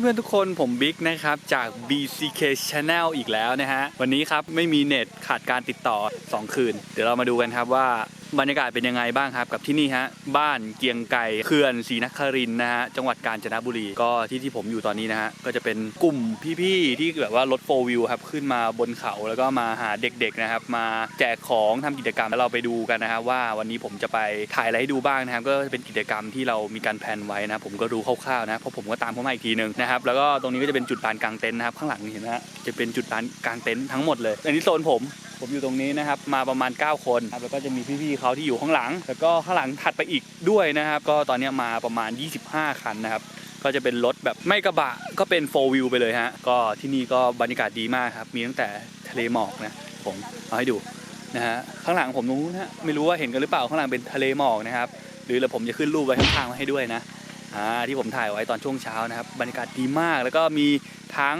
เพื่อนๆทุกคนผมบิ๊กนะครับ จาก BCK Channel อีกแล้วนะฮะ วันนี้ครับ ไม่มีเน็ตขาดการติดต่อ 2 คืน เดี๋ยวเรามาดูกันครับว่า บรรยากาศเป็นยังไงบ้างครับ กับที่นี่ฮะบ้านเกียงไก่เขื่อนศรีนครินนะฮะจังหวัดกาญจนบุรีก็ที่ที่ผมอยู่ตอนนี้นะฮะก็จะเป็นกลุ่มพี่ๆที่แบบว่ารถโฟวิวครับขึ้นมาบนเขาแล้วก็มาหาเด็กๆนะครับมาแจกของทำกิจกรรมแล้วเราไปดูกันนะครับว่าวันนี้ผมจะไปถ่ายอะไรให้ดูบ้างนะครับก็เป็นกิจกรรมที่เรามีการแพลนไว้นะผมก็รู้คร่าวๆนะเพราะผมก็ตามเขามาอีกทีหนึ่งนะครับแล้วก็ตรงนี้ก็จะเป็นจุดลานกลางเต็นท์นะครับข้างหลังนี่เห็นไหมฮะจะเป็นจุดลานกลางเต็นท์ทั้งหมดเลยอันนี้โซนผม ผมอยู่ตรงนี้นะครับมาประมาณ 9 คนครับแล้วก็จะมีพี่ๆเขาที่อยู่ข้างหลัง แล้วก็ข้างหลังถัดไปอีกด้วยนะครับ ก็ตอนนี้มาประมาณ 25 คันนะครับก็จะเป็นรถแบบไม่กระบะก็เป็น 4 wheel ไปเลยฮะก็ที่นี่ก็บรรยากาศดีมากครับมีตั้งแต่ทะเลหมอกนะผมเอาให้ดูนะฮะข้างหลังผมตรงนู้นนะไม่รู้ว่าเห็นกันหรือเปล่าข้างหลังเป็นทะเลหมอกนะครับหรือเดี๋ยวผมจะขึ้นรูปไว้ข้างๆมาให้ด้วยนะอ่าที่ผมถ่ายไว้ตอนช่วงเช้านะครับบรรยากาศดีมากแล้วก็มีทั้ง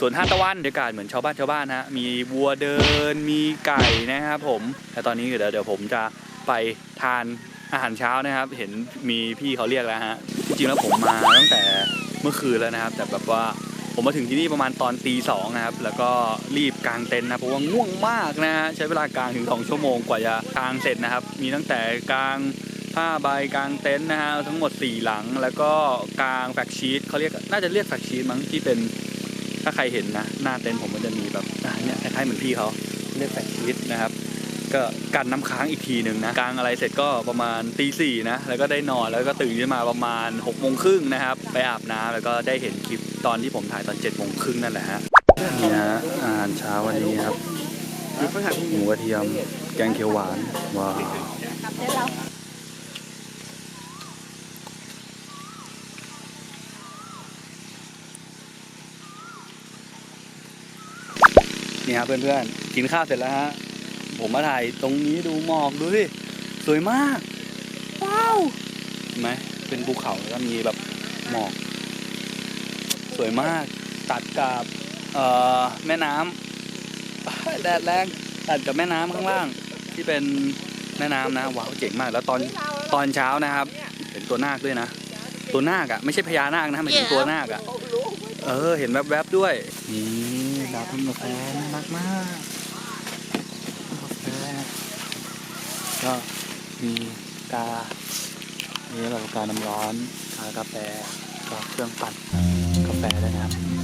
สวนท่าตะวันบรรยากาศเหมือนชาวบ้านชาวบ้านนะฮะมีวัวเดินมีไก่นะครับผมแล้วตอนนี้เดี๋ยวเดี๋ยวผมจะไปทานอาหารเช้านะครับ เห็นมีพี่เขาเรียกแล้วฮะจริงแล้วผมมาตั้งแต่เมื่อคืนแล้วนะครับ แต่แบบว่าผมมาถึงที่นี่ประมาณตอนตีสองนะครับ แล้วก็รีบกางเต็นท์นะเพราะว่าง่วงมากนะฮะใช้เวลากางถึงสองชั่วโมงกว่าจะกางเสร็จนะครับ มีตั้งแต่กางผ้าใบกางเต็นท์นะฮะทั้งหมดสี่หลัง แล้วก็กางแฟกชีตเขาเรียกน่าจะเรียกแฟกชีตมั้งที่เป็น ถ้าใครเห็นนะ หน้าเต็นท์ผมมันจะมีแบบอะเนี่ยคล้ายๆเหมือนพี่เขาเรียกแฟลชีตนะครับ ก็กันน้ำค้างอีกทีหนึ่งนะกลางอะไรเสร็จก็ประมาณตีสี่นะ แล้วก็ได้นอนแล้วก็ตื่นขึ้นมาประมาณ6กโมงครึ่งนะครับ ไปอาบน้ำแล้วก็ได้เห็นคลิปตอนที่ผมถ่ายตอน7จ็ดโมงครึ่งนั่นแหละฮะนี่ฮะอาหารเช้าวันนี้ครับหมูกระเทียมแกงเขียวหวานว้าว นี่ครับเพื่อนๆกินข้าวเสร็จแล้วฮะผมมาถ่ายตรงนี้ดูหมอกดูสิสวยมาก ว้าวเห็นไหมเป็นภูเขาแล้วมีแบบหมอก สวยมาก ตัดกับเอ่อแม่น้ำแดดแรงตัดกับแม่น้ำข้างล่าง ที่เป็นแม่น้ำนะว้าวเจ๋งมากแล้วตอนตอนเช้านะครับ เห็นตัวนาคด้วยนะ ตัวนาคอะไม่ใช่พญานาคนะหมายถึงตัวนาคอะเออ เห็นแวบๆด้วยนี่ ดาวทำกาแฟน่ารักมากกาแฟก็มีกานี่เรากาน้ำร้อนกากาแฟก็เครื่องปั่นกาแฟด้วยนะครับ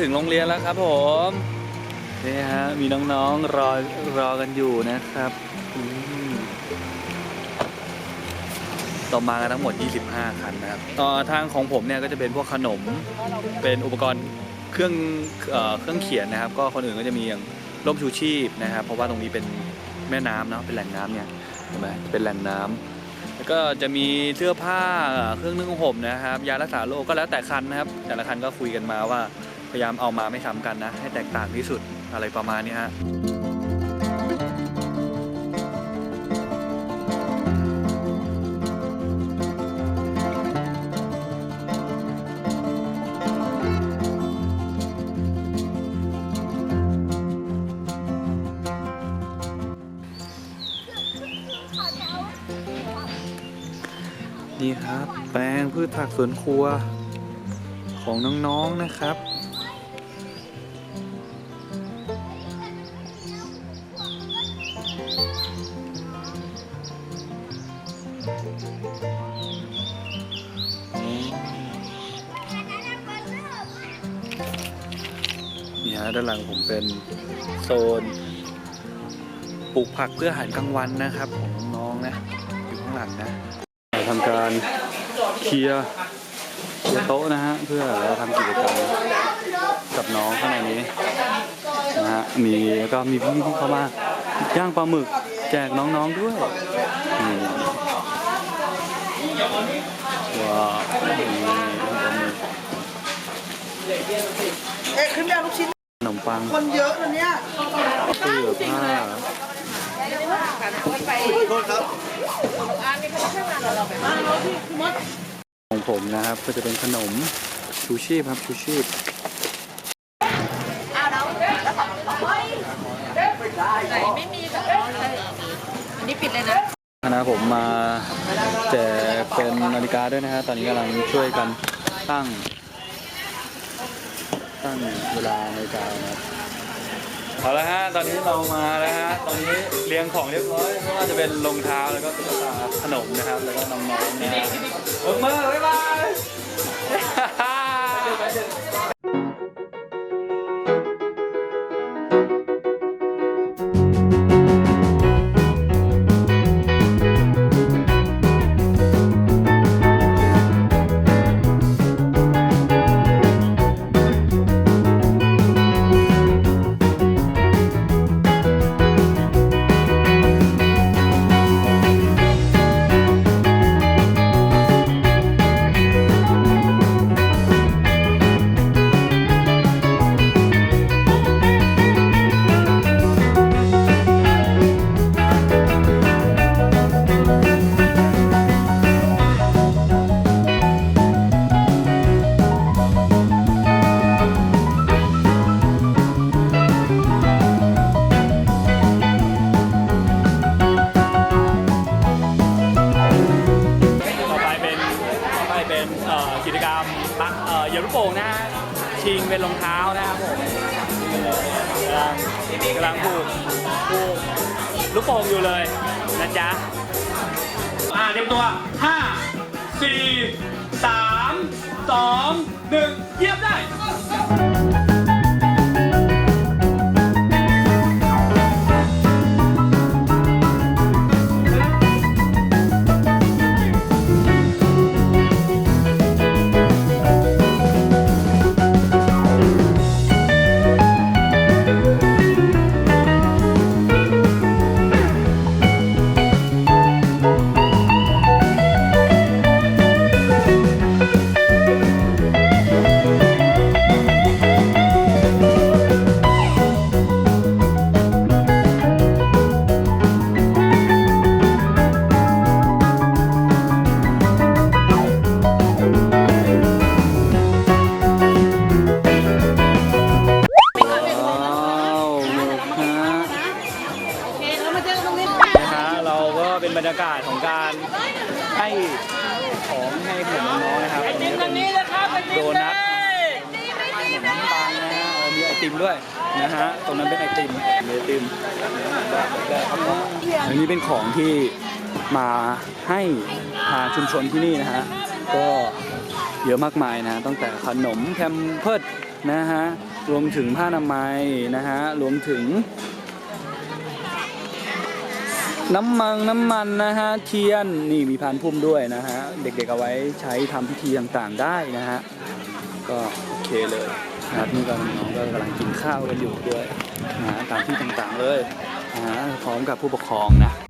ถึงโรงเรียนแล้วครับผมนี่ฮะมีน้องๆรอรอกันอยู่นะครับต่อมากันทั้งหมด 25 คันนะครับต่อทางของผมเนี่ยก็จะเป็นพวกขนมเป็นอุปกรณ์เครื่องเอเครื่องเขียนนะครับ ก็คนอื่นก็จะมีอย่างร่มชูชีพนะครับ เพราะว่าตรงนี้เป็นแม่น้ำเนาะเป็นแหล่งน้ำเนี่ยเห็นไหมเป็นแหล่งน้ำแล้วก็จะมีเสื้อผ้าเครื่องนึ่งห่มนะครับ ยารักษาโรคก็แล้วแต่คันนะครับ แต่ละคันก็คุยกันมาว่า ยายามเอามาไม่ซ้ำกันนะ ให้แตกต่างที่สุดอะไรประมาณนี้ฮะนี่ครับ แปลงพืชผักสวนครัวของน้องๆนะครับ นี่ฮะด้านหลังผมเป็นโซนปลูกผักเพื่ออาหารกลางวันนะครับ ของน้องๆนะ อยู่ข้างหลังนะเราทำการเคลียร์โต๊ะนะฮะเพื่อเราทำกิจกรรมกับน้องข้างในนี้นะฮะมีแล้วก็มีพี่ที่เข้ามาย่างปลาหมึกแจกน้องๆด้วยนี่ว้าวนี่ย่างปลาหมึก ขึ้นไปเอาลูกชิ้น ขนมปังคนเยอะนะเนี่ยเสื้อผ้าของผมนะครับก็จะเป็นขนมชูชีพครับชูชีพอันนี้ปิดเลยนะคณะผมมาแจกเป็นนาฬิกาด้วยนะฮะตอนนี้กำลังช่วยกันตั้ง ตั้งเวลานาฬิกานะครับเอาละฮะตอนนี้เรามาแล้วฮะตอนนี้เรียงของเรียบร้อยไม่ว่าจะเป็นรองเท้าแล้วก็ตุ๊กตาขนมนะครับ แล้วก็น้องๆนะฮะเบิกมือบ๊ายบาย ติมด้วยนะฮะตรงนั้นเป็นไอติมมีไอติมได้ครับผมอันนี้เป็นของที่มาให้ทางชุมชนที่นี่นะฮะก็เยอะมากมายนะตั้งแต่ขนมแพมเพิร์ดนะฮะรวมถึงผ้าอนามัยนะฮะรวมถึง น้ำมันน้ำมันนะฮะเทียนนี่มีพานพุ่มด้วยนะฮะเด็กๆเอาไว้ใช้ทำพิธีต่างๆได้นะฮะก็โอเคเลย นะครับนี่ก็น้องก็กำลังกินข้าวกันอยู่ด้วยนะตามที่ต่างๆเลยนะพร้อมกับผู้ปกครองนะ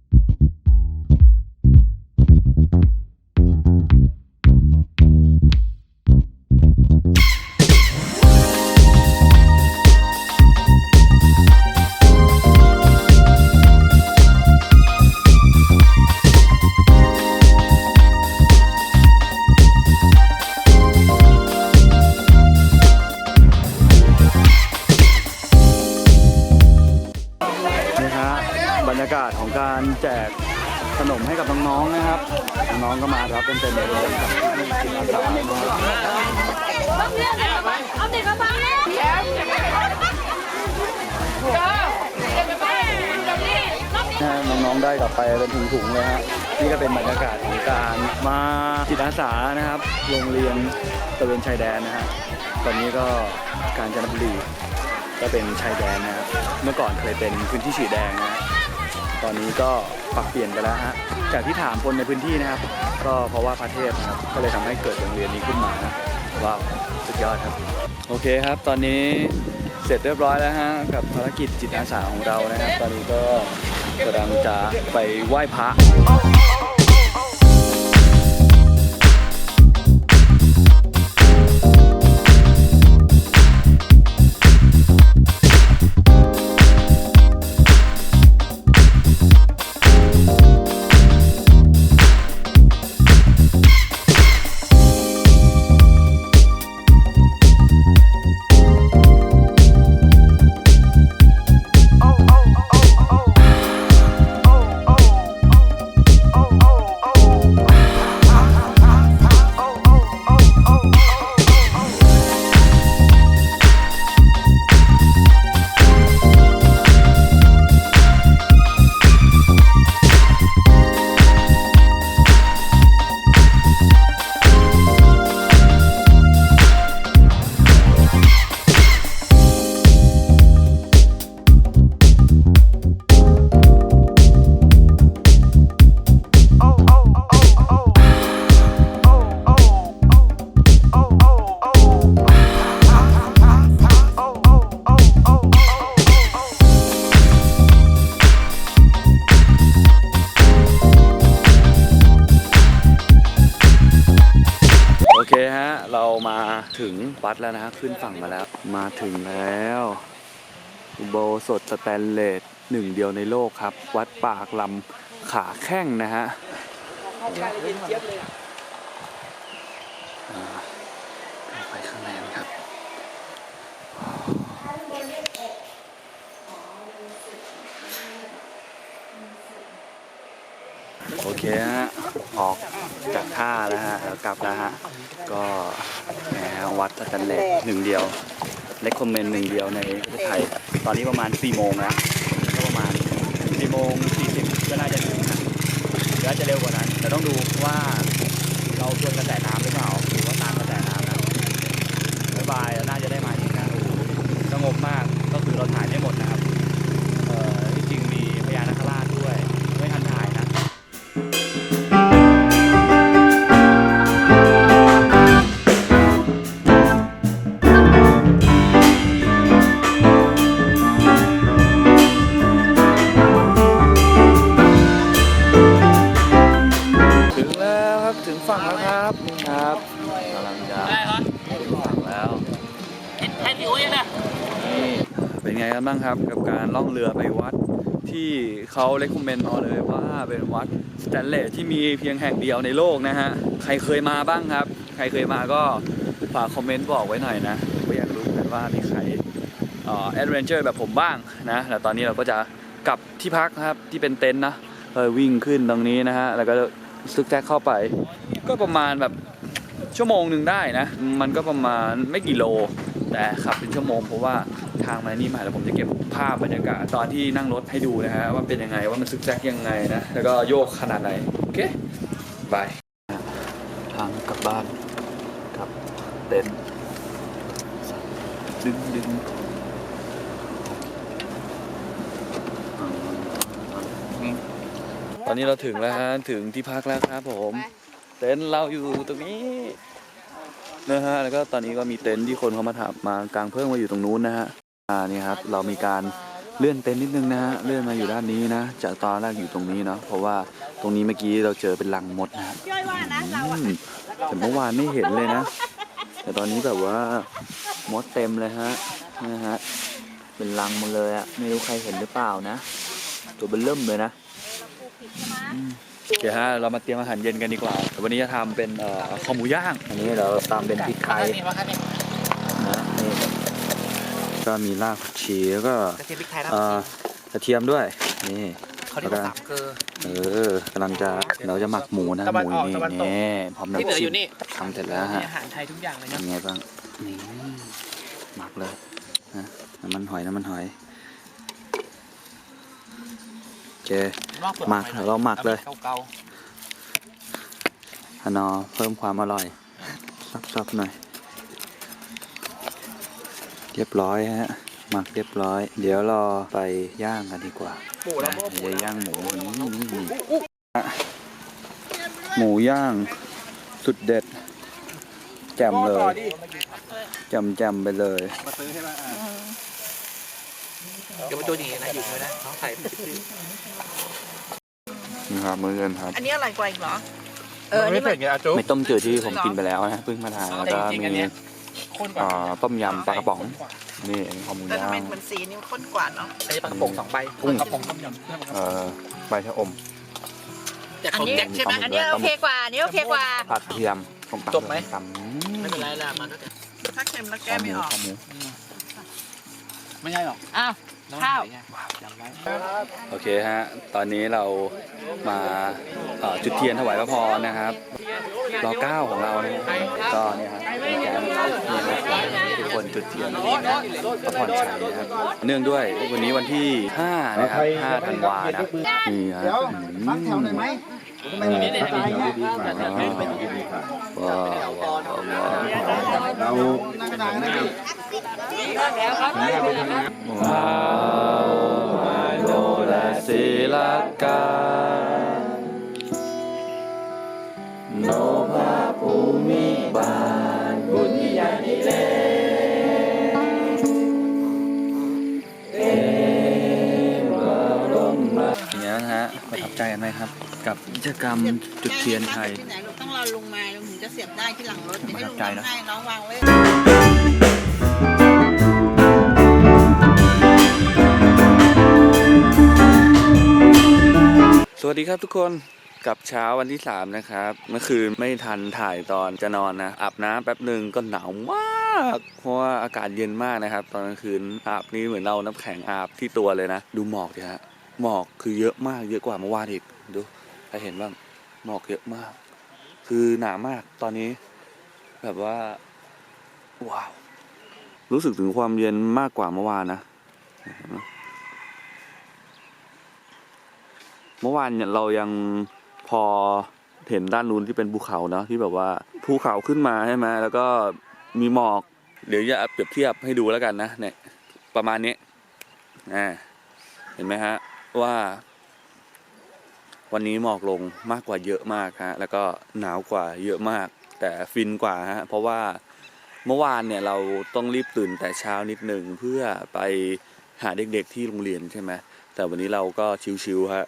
จิตอานะครับ โรงเรียนตะเวนชายแดนนะฮะตอนนี้ก็การจนบุรีก็เป็นชายแดนนะครับ เมื่อก่อนเคยเป็นพื้นที่สีแดงนะฮะตอนนี้ก็ปรับเปลี่ยนไปแล้วฮะ จากที่ถามคนในพื้นที่นะครับ ก็เพราะว่าพระเทพนะครับ ก็เลยทำให้เกิดโรงเรียนนี้ขึ้นมานะว้าวสุดยอดครับ โอเคครับ ตอนนี้เสร็จเรียบร้อยแล้วฮะกับภารกิจจิตอาสาของเรานะครับ ตอนนี้ก็กำลังจะไปไหว้พระ วัดแล้วนะฮะขึ้นฝั่งมาแล้ว มาถึงแล้วอุโบสถสแตนเลสหนึ่งเดียวในโลกครับ วัดปากลำขาแข้งนะฮะอ่าเข้าไปข้างในกันครับโอเคฮะออกจากท่าแล้วฮะแล้วกลับแล้วฮะก็ แหมวัดสแตนเลสหนึ่งเดียวเลคคอมเมนต์หนึ่งเดียวในประเทศไทย ตอนนี้ประมาณ4โมงแล้วก็ประมาณ4โมง40ก็น่าจะถึงนะหรืออาจจะเร็วกว่านั้น แต่ต้องดูว่าเราชวนกระแสน้ำหรือเปล่าหรือว่าตามกระแสน้ำนะบ๊ายบายน่าจะได้มาอีกนะโอ้โหสงบมากก็คือเราถ่ายางครับกับการล่องเรือไปวัดที่เขาเลคคอมเมนต์มาเลยว่าเป็นวัดสแตนเลสที่มีเพียงแห่งเดียวในโลกนะฮะ ใครเคยมาบ้างครับ ใครเคยมาก็ฝากคอมเมนต์บอกไว้หน่อยนะก็อยากรู้กันว่ามีใครแอดเวนเจอร์แบบผมบ้างนะแล้วตอนนี้เราก็จะกลับที่พักนะครับที่เป็นเต็นท์นะเออวิ่งขึ้นตรงนี้นะฮะ แล้วก็ซึกแซกเข้าไป ก็ประมาณแบบชั่วโมงหนึ่งได้นะ มันก็ประมาณไม่กี่โล แต่ขับเป็นชั่วโมงเพราะว่า ทางมานี่มาแล้วผมจะเก็บภาพบรรยากาศตอนที่นั่งรถให้ดูนะฮะว่าเป็นยังไงว่ามันซึกแซกยังไงนะ แล้วก็โยกขนาดไหน โอเคบายทางกลับบ้านกับเต็นท์ดึงดึงตอนนี้เราถึงแล้วฮะถึงที่พักแล้วครับผม เต็นท์เราอยู่ตรงนี้นะฮะแล้วก็ตอนนี้ก็มีเต็นท์ที่คนเขามาถามมากางเพิ่มมาอยู่ตรงนู้นนะฮะ อ่านี่ครับเรามีการเลื่อนเต็นท์นิดนึงนะฮะเลื่อนมาอยู่ด้านนี้นะจากตอนแรกอยู่ตรงนี้เนาะเพราะว่าตรงนี้เมื่อกี้เราเจอเป็นรังมดนะครับย่อยว่านะเราอืมแต่เมื่อวานไม่เห็นเลยนะ แต่ตอนนี้แบบว่ามดเต็มเลยฮะนะฮะเป็นรังหมดเลยอะไม่รู้ใครเห็นหรือเปล่านะ ตัวเบิ่มเริ่มเลยนะโอเคฮะเรามาเตรียมอาหารเย็นกันดีกว่า วันนี้จะทำเป็นเอ่อคอหมูย่างอันนี้เราตามเป็นพริกไทย นี่ว่าครับเนี่ยนะนี่ ก็มีรากผักชีแล้วก็กระเทียมพริกไทยแล้วเอ่อกระเทียมด้วย นี่ เขาเรียกว่าสามเกลือ เออกำลังจะเราจะหมักหมูนะตะหวันมูออกนี่ตะวันตก นี่พร้อมที่เหลืน้ำออจิ้มยู่นี่ทำเสร็จแล้วมีฮะอาหารไทยทุกอย่างเลยเป็นะนไงบ้างนี่หมักเลยนะน้ำมันหอยน้ำมันหอยโอเคหมักเราหมักเลย เก่าฮานอเพิ่มความอร่อยซับๆหน่อย เรียบร้อยฮะหมักเรียบร้อย เดี๋ยวรอไปย่างกันดีกว่าๆหมูแล้วนะก็หมูเดี๋ยวจะย่างหมูนี่หมูย่างสุดเด็ดแจ่มเลยแจ่มแจ่มๆไปเลยเดี๋ยวมาดูอย่างนี้นะอยู่เลยนะน้องใส่นี่ครับมื้อเย็นครับ อันนี้อร่อยกว่าอีกเหรอ เอออันไม่นี้เผ็มัดนไงอาจุ๊ไม่ต้มจืดที่ผมกินไปแล้วนะเพิ่งมาทานแล้วก็แต่จริงๆอันมี เนี้ยข้นกว่าเอ่อต้มยำปลากระป๋อง นี่อันนี้ข้าวหมูแต่ย่าทำไมงมันสีนี่มันข้นกว่าเนาะอันนี้ปลากระป๋องสองใบกุ้งกระป๋องต้มยำเอ่อใบชะอม แต่อันของนี้แจ็คใช่ไหมอันนี้โอเคกว่า อันนี้โอเคกว่า ผัดเทียมส้มตำจบไหม ส้ตำไม่เป็นไรละมันก็จะถ้าเค็มแล้วข้แก้อหไม่มูออกข้อหมูไม่ใช่หรอก อ้าว ข้าวจำไว้โอเคฮะ ตอนนี้เรามาเอ่อจุดเทียนถวายพระพรนะครับรอเก้าของเราเนี่ยก็เนี่ยครับเป็นแกนนี่นะครับทุกคนจุดเทียนพระพรชัยนะครับเนื่องด้วยวันนี้วันที่ 5 นะครับ 5 ธันวานะนี่ฮะเดี๋ยวฟังแถวหน่อยไหมทำไมมันเป็นอะไรเงี้ยว้าวว้าวว้าวว้าวเรานั่งนานนะพี่ว้าวมาโนและศิลกาโนภาภูมิบา ใจกันไหมครับ กับกิจกรรมจุดเทียนไทย ที่ไหนลูกต้องรรอลุงมาลุงถึงจะเสียบได้ที่หลังรถเดี๋ยวให้ลุงไกลนะทำให้น้องวางไว้สวัสดีครับทุกคนกับเช้าวันที่ 3 นะครับ เมื่อคืนไม่ทันถ่ายตอนจะนอนนะ อาบน้ำแป๊บหนึ่งก็หนาวมาก เพราะว่าอากาศเย็นมากนะครับ ตอนกลางคืนอาบนี่เหมือนเราน้ำแข็งอาบที่ตัวเลยนะ ดูหมอกดิฮะ หมอกคือเยอะมากเยอะกว่าเมื่อวานอีกดูใครเห็นบ้างหมอกเยอะมาก คือหนามากตอนนี้ แบบว่า ว้าว รู้สึกถึงความเย็นมากกว่าเมื่อวานนะเมเมื่อวานเนี่ยเรายังพอเห็นด้านนู้นที่เป็นภูเขาเนาะที่แบบว่าภูเขาขึ้นมาใช่ไหมแล้วก็มีหมอกเดี๋ยวจะเปรียบเทียบให้ดูแล้วกันนะเนี่ยประมาณนี้อ่าเห็นไหมฮะ ว่า วันนี้หมอกลงมากกว่าเยอะมากฮะแล้วก็หนาวกว่าเยอะมาก แต่ฟินกว่าฮะเพราะว่าเมื่อวานเนี่ยเราต้องรีบตื่นแต่เช้านิดหนึ่งเพื่อไปหาเด็กๆที่โรงเรียนใช่ไหมแต่วันนี้เราก็ชิวๆฮะ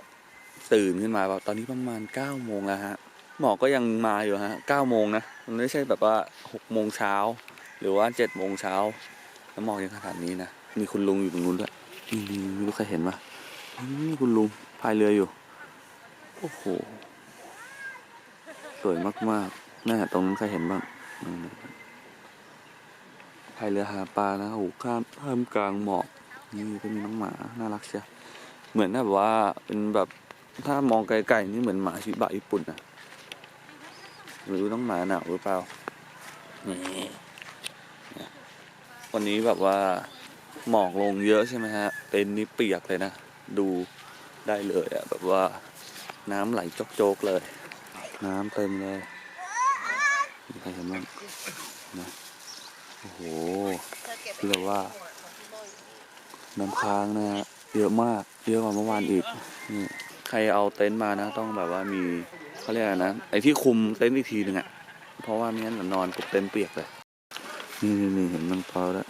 ตื่นขึ้นมาตอนนี้ประมาณ9ก้าโมงแล้วฮะหมอกก็ยังมาอยู่ฮะเก้าโมงนะมันไม่ใช่แบบว่า6กโมงเช้าหรือว่า7จ็ดโมงเช้าแล้วหมอกยังขนาดนี้นะมีคุณลุงอยู่ตรงนู้นด้วยนี่นี่ไม่รู้ใครเห็นปะ นี่คุณลุงพายเรืออยู่ โอ้โห สวยมากๆน่าตรงนั้นใครเห็นบ้างพายเรือหาปลานะโอ้โหข้ามข้ามกลางหมอกนี่ก็มีน้องหมาน่ารักเชียวเหมือนแบบว่าเป็นแบบถ้ามองไกลๆนี่เหมือนหมาชิบะญี่ปุ่นนะไม่รู้ต้องหมาหนาวหรือเปล่านี่วันนี้แบบว่าหมอกลงเยอะใช่ไหมฮะเต็นท์นี่เปียกเลยนะ ดูได้เลยอะแบบว่าน้ำไหลโจกๆเลย น้ำเต็มเลยมีใครเห็นบ้างนะโอ้โหคือแบบว่า น้ำค้างนะฮะเยอะมากเยอะกว่าเมื่อวานอีกนี่ใครเอาเต็นท์มานะ ต้องแบบว่ามีเขาเรียกอะไรนะไอ้ที่คุมเต็นท์อีกทีหนึ่งอะเพราะว่าไม่งั้นเดี๋ยนอนกับเต็นท์เปียกเลยนี่นี่เห็นมันเปล่าแล้ว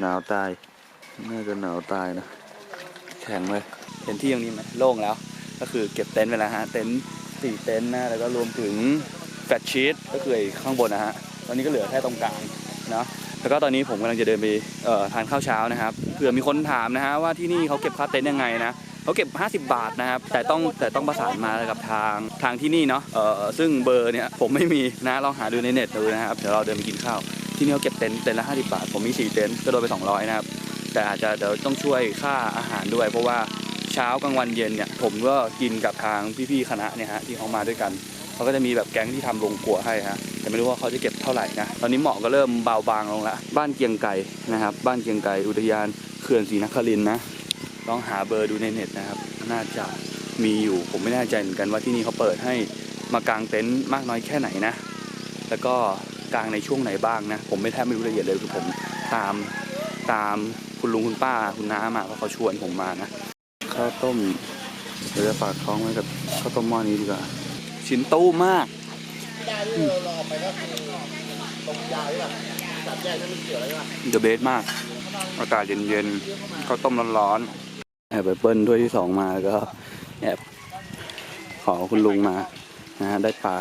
หนาวตาย น่าจะหนาวตายนะ แข็งเลยเห็นที่ตรงนี้ไหมโล่งแล้ว ก็คือเก็บเต็นท์ไปแล้วฮะ เต็นท์สี่เต็นท์นะแล้วก็รวมถึงแฟตชีตก็คือข้างบนนะฮะ ตอนนี้ก็เหลือแค่ตรงกลางเนาะแล้วก็ตอนนี้ผมกำลังจะเดินไปเอ่อทานข้าวเช้านะครับเผื่อมีคนถามนะฮะว่าที่นี่เขาเก็บค่าเต็นท์ยังไงนะเขาเก็บ 50 บาทนะครับ แต่ต้องแต่ต้องประสานมากับทางทางที่นี่เนาะเอ่อซึ่งเบอร์เนี่ยผมไม่มีนะลองหาดูในเน็ตดูนะครับเดี๋ยวเราเดินไปกินข้าวที่นี่เขาเก็บเต็นท์เต็นท์ละ50 บาท ผมมี 4 เต็นท์ก็โดนไป 200 นะครับ แต่อาจจะเดี๋ยวต้องช่วยค่าอาหารด้วย เพราะว่าเช้ากลางวันเย็นเนี่ยผมก็กินกับทางพี่ๆคณะเนี่ยฮะที่เขามาด้วยกันเขาก็จะมีแบบแก๊งที่ทำโรงครัวให้ฮะแต่ไม่รู้ว่าเขาจะเก็บเท่าไหร่นะตอนนี้หมอกก็เริ่มเบาบางลงละบ้านเกียงไก่นะครับ บ้านเกียงไก่อุทยานเขื่อนศรีนครินนะลองหาเบอร์ดูในเน็ตนะครับน่าจะมีอยู่ผมไม่แน่ใจเหมือนกันว่าที่นี่เขาเปิดให้มากางเต็นท์มากน้อยแค่ไหนนะ แล้วก็กางในช่วงไหนบ้างนะ ผมไม่แทบไม่รู้รายละเอียดเลยคือผมตามตาม คุณลุงคุณป้าคุณน้ามาเพราะเขาชวนผมมานะข้าวต้มเดี๋ยวจะฝากท้องไว้กับข้าวต้มหม้อนี้ดีกว่าชิ้นตู้มากเดอะเบสมาก อากาศเย็นๆข้าวต้มร้อนๆแอบไปเปิ้ลถ้วยที่สองมาแล้วก็แอบขอคุณลุงมานะฮะได้ปลา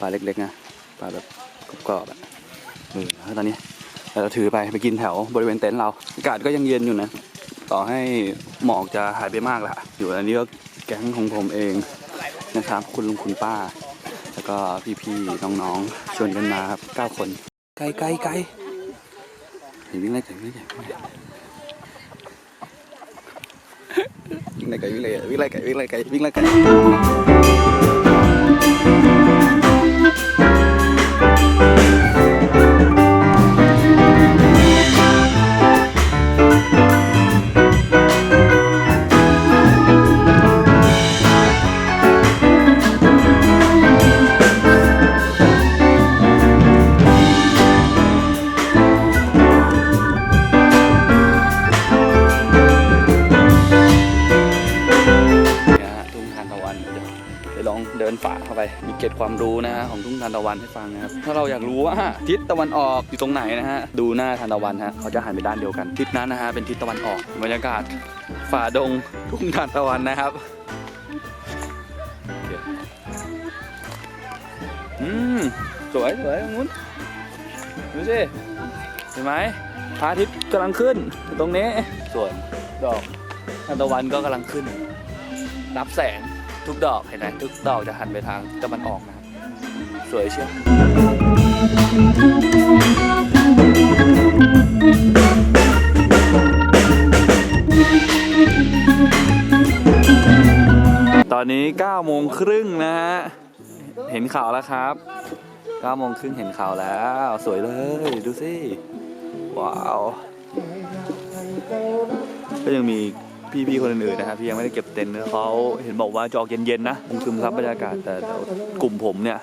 ปลาเล็กๆนะปลาแบบกรอบๆอะเออแล้วตอนนี้ เราถือไปไปกินแถวบริเวณเต็นท์เรา อากาศก็ยังเย็นอยู่นะ ต่อให้หมอกจะหายไปมากละอยู่อันนี้ก็แก๊งของผมเองนะครับ คุณลุงคุณป้า แล้วก็พี่ๆน้องๆชวนกันมาครับเก้าคน ไกลไกลไกลเห็นวิ่งไล่ไก่วิ่งไล่ไก่วิ่งไล่ไก่วิ่งไล่ไก่วิ่งไล่ไก่วิ่งไล่ไก่วิ่งไล่ไก่านตะวันให้ฟังนะครับ ถ้าเราอยากรู้ว่าทิศตะวันออกอยู่ตรงไหนนะฮะ ดูหน้าทานตะวันฮะ เขาจะหันไปด้านเดียวกัน ทิศนั้นนะฮะเป็นทิศตะวันออกบรรยากาศฝ่าดงทุ่งทานตะวันนะครับอเคมสวยสวยตรงนู้นดูสิเห็นไหมพระอาทิตย์กำลังขึ้น ตรงนี้ส่วนดอกทานตะวันก็กำลังขึ้น รับแสงทุกดอกเห็นไหมทุกดอกจะหันไปทางตะวันออกนะ สวยเชียวตอนนี้9โมงครึ่งนะฮะ เห็นข่าวแล้วครับ9โมงครึ่งเห็นข่าวแล้ว สวยเลย ดูสิ ว้าว ก็ยังมี พี่ๆคนอื่นๆนะครับที่ยังไม่ได้เก็บเต็นท์เขาเห็นบอกว่าจะออกเย็นๆนะคงซึมซับบรรยากาศแต่เดี๋ยวกลุ่มผมเนี่ย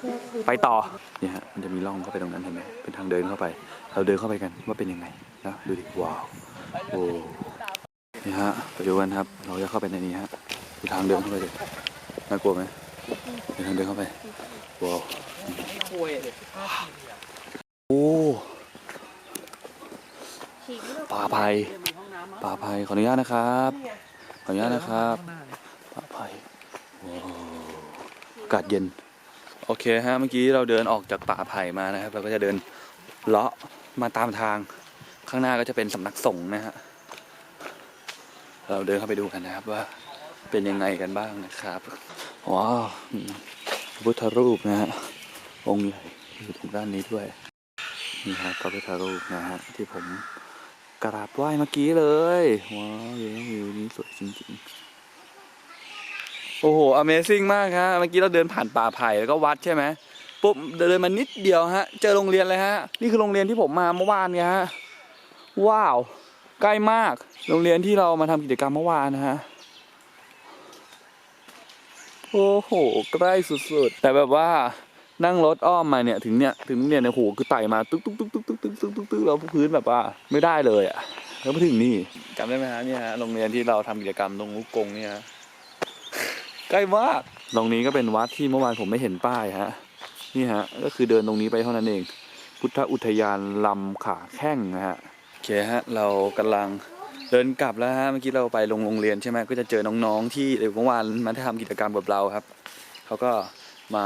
ไปต่อเนี่ยฮะมันจะมีร่องเข้าไปตรงนั้นเห็นไหมเป็นทางเดินเข้าไป เราเดินเข้าไปกันว่าเป็นยังไงนะดูดิว้าวโอ้นี่ฮะไปดูกันครับ เราจะเข้าไปในนี้ฮะดูทางเดินเข้าไปเลยน่ากลัวไหมดูทางเดินเข้าไปว้าวโอ้ป่าไผ่ ป่าไผ่ขออนุญาตนะครับ ขออนุญาตนะครับป่าไผ่ว้าวอากาศเย็น โอเคฮะ เมื่อกี้เราเดินออกจากป่าไผ่มานะครับ เราก็จะเดินเลาะมาตามทาง ข้างหน้าก็จะเป็นสำนักสงฆ์นะฮะ เราเดินเข้าไปดูกันนะครับว่าเป็นยังไงกันบ้างนะครับว้าวพระพุทธรูปนะฮะ องค์ใหญ่อยู่ตรงด้านนี้ด้วย นี่ครับพระพุทธรูปนะฮะที่ผม กราบไหว้เมื่อกี้เลยว้าววิววิวนี้สวยจริงๆ โอ้โห Amazing มากฮะเมื่อกี้เราเดินผ่านป่าไผ่แล้วก็วัดใช่ไหมปุ๊บเดินมานิดเดียวฮะ เจอโรงเรียนเลยฮะ นี่คือโรงเรียนที่ผมมาเมื่อวานเนี่ยฮะ ว้าว ใกล้มาก โรงเรียนที่เรามาทำกิจกรรมเมื่อวานนะฮะ โอ้โห ใกล้สุดๆ แต่แบบว่า นั่งรถอ้อมมาเนี่ยถึงเนี่ยถึงโรงเรียนเนี่ยโหคือไต่มาตุ๊กตุ๊กตุ๊กตุ๊กตุ๊กตุ๊กตุ๊กตุ๊กตุ๊กแล้วพื้นแบบว่าไม่ได้เลยอะแล้วมาถึงนี่จำได้ไหมฮะเนี่ยฮะโรงเรียนที่เราทำกิจกรรมตรงลูกกงเนี่ยฮะใกล้มากตรงนี้ก็เป็นวัดที่เมื่อวานผมไม่เห็นป้ายฮะนี่ฮะก็คือเดินตรงนี้ไปเท่านั้นเอง พุทธอุทยานลำขาแข้งนะฮะโอเคฮะเรากำลังเดินกลับแล้วฮะเมื่อกี้เราไปโรงโรงเรียนใช่ไหมก็จะเจอน้องๆที่เดี๋ยวเมื่อวานมาทำกิจกรรมกับเราครับเขาก็ มา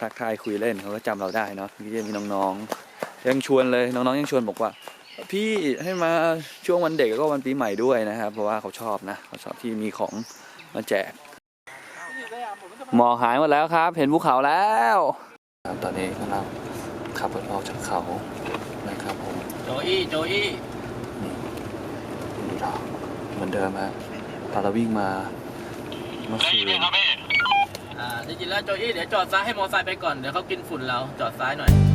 ทักทายคุยเล่นเขาก็จำเราได้เนาะเมื่อกี้มีน้องๆ ยังชวนเลยน้องๆยังชวนบอกว่า พี่ให้มาช่วงวันเด็กแล้วก็วันปีใหม่ด้วยนะครับ เพราะว่าเขาชอบนะเขาชอบที่มีของมาแจกหมอกหายหมดแล้วครับ เห็นภูเขาแล้วครับตอนนี้กำลังขับรถออกจากเขานะครับผมโจอี้โจอี้ดูดอกเหมือนเดิมฮะตอนเราวิ่งมาเมื่อคืน อ่าจริงๆแล้วโจอี้เดี๋ยวจอดซ้ายให้มอไซค์ไปก่อนเดี๋ยวเขากินฝุ่นเราจอดซ้ายหน่อย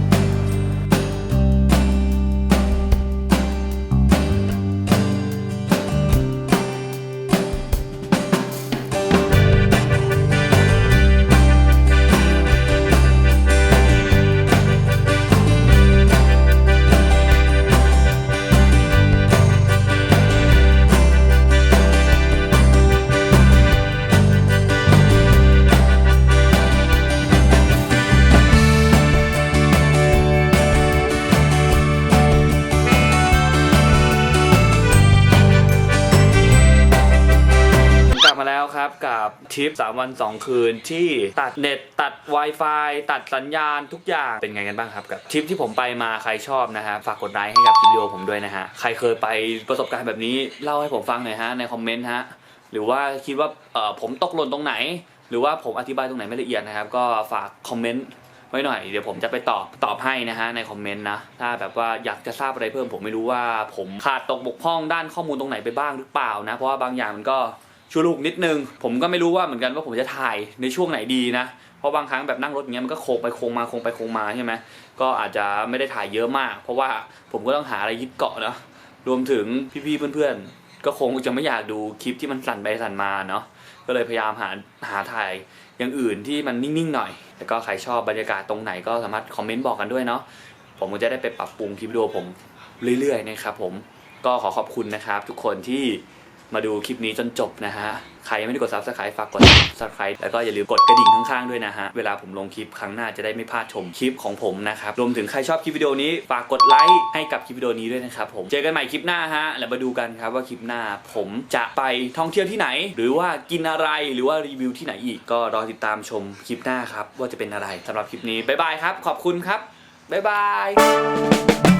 ป 3 วัน 2 คืนที่ตัดเน็ตตัด Wi-Fi ตัดสัญญาณทุกอย่างเป็นไงกันบ้างครับกับทริปที่ผมไปมาใครชอบนะฮะฝากกดไลค์ให้กับวิดีโอผมด้วยนะฮะใครเคยไปประสบการณ์แบบนี้เล่าให้ผมฟังหน่อยฮะในคอมเมนต์ฮะหรือว่าคิดว่าเออผมตกหล่นตรงไหน หรือว่าผมอธิบายตรงไหนไม่ละเอียดนะครับ ก็ฝากคอมเมนต์ไว้หน่อยเดี๋ยวผมจะไปตอบตอบให้นะฮะในคอมเมนต์นะถ้าแบบว่าอยากจะทราบอะไรเพิ่มผมไม่รู้ว่า ผมขาดตกบกพร่องด้านข้อมูลตรงไหนไปบ้างหรือเปล่านะเพราะว่าบางอย่างมันก็ ชุลุกนิดนึง ผมก็ไม่รู้ว่าเหมือนกันว่าผมจะถ่ายในช่วงไหนดีนะ เพราะบางครั้งแบบนั่งรถอย่างเงี้ยมันก็โค้งไปโค้งมาโค้งไปโค้งมาใช่ไหมก็อาจจะไม่ได้ถ่ายเยอะมาก เพราะว่าผมก็ต้องหาอะไรยึดเกาะเนาะรวมถึงพี่ๆเพื่อนๆ ก็คงจะไม่อยากดูคลิปที่มันสั่นไปสั่นมาเนาะก็เลยพยายามหาหาถ่ายอย่างอื่นที่มันนิ่งๆหน่อย แล้วก็ใครชอบบรรยากาศตรงไหนก็สามารถคอมเมนต์บอกกันด้วยเนาะผมก็จะได้ไปปรับปรุงคลิปวิดีโอผมเรื่อยๆนะครับผมก็ขอขอบคุณนะครับ ทุกคนที่ มาดูคลิปนี้จนจบนะฮะ ใครยังไม่ได้กด subscribe ฝากกด subscribe แล้วก็อย่าลืมกดกระดิ่งข้างๆด้วยนะฮะ เวลาผมลงคลิปครั้งหน้าจะได้ไม่พลาดชมคลิปของผมนะครับ รวมถึงใครชอบคลิปวิดีโอนี้ฝากกดไลค์ให้กับคลิปวิดีโอนี้ด้วยนะครับผม เจอกันใหม่คลิปหน้าฮะ แล้วมาดูกันครับว่าคลิปหน้าผมจะไปท่องเที่ยวที่ไหน หรือว่ากินอะไร หรือว่ารีวิวที่ไหนอีก ก็รอติดตามชมคลิปหน้าครับว่าจะเป็นอะไรสำหรับคลิปนี้บ๊ายบายครับ ขอบคุณครับบ๊ายบาย